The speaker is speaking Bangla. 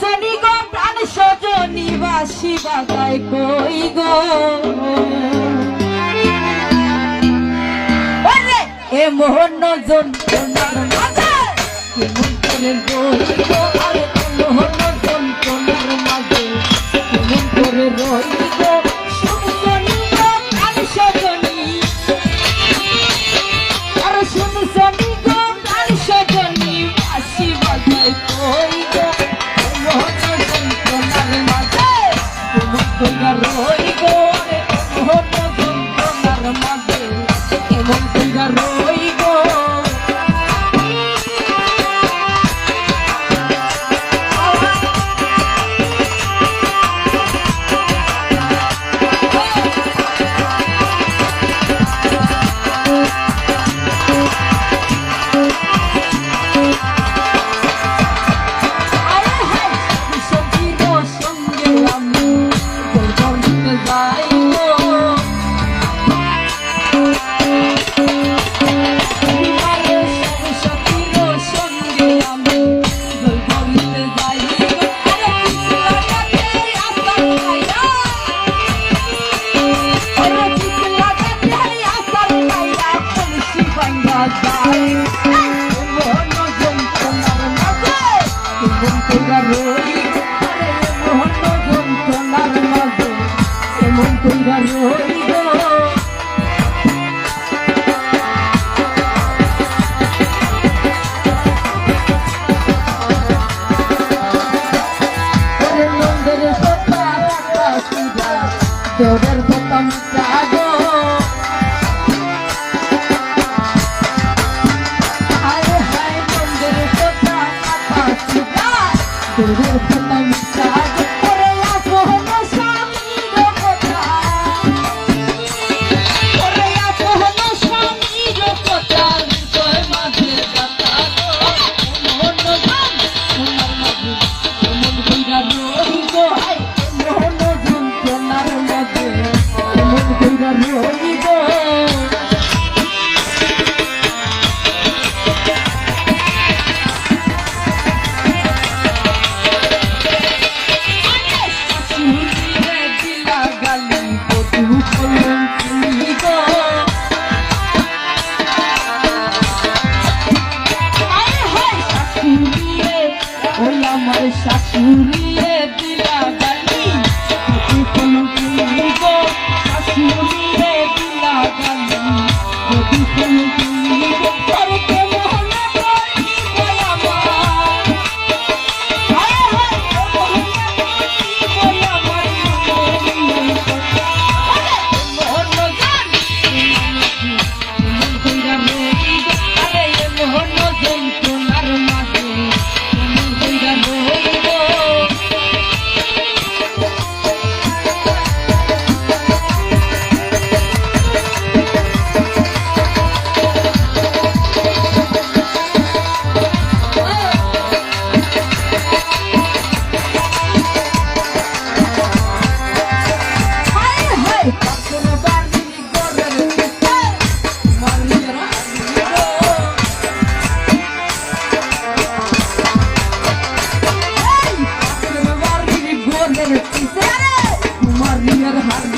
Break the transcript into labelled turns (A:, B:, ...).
A: সনি গো প্রাণ সজনি বাসি বাতাই কই গো? এ মোহন নজন। আচ্ছা! মোহন como un arroyo যন্ত্রণার রোগী এমন যন্ত্রণার মাঝে এমন কইরা রোগী Yo ver cómo está Hey, no, no, no, no, no, no, no, no, no, no, no, no, শাশুড়িয়ে দিলা গালি। কোন তুমি গো শাশুড়িয়ে দিলা গালি। কোন তুমি তোমার রিয়ার হার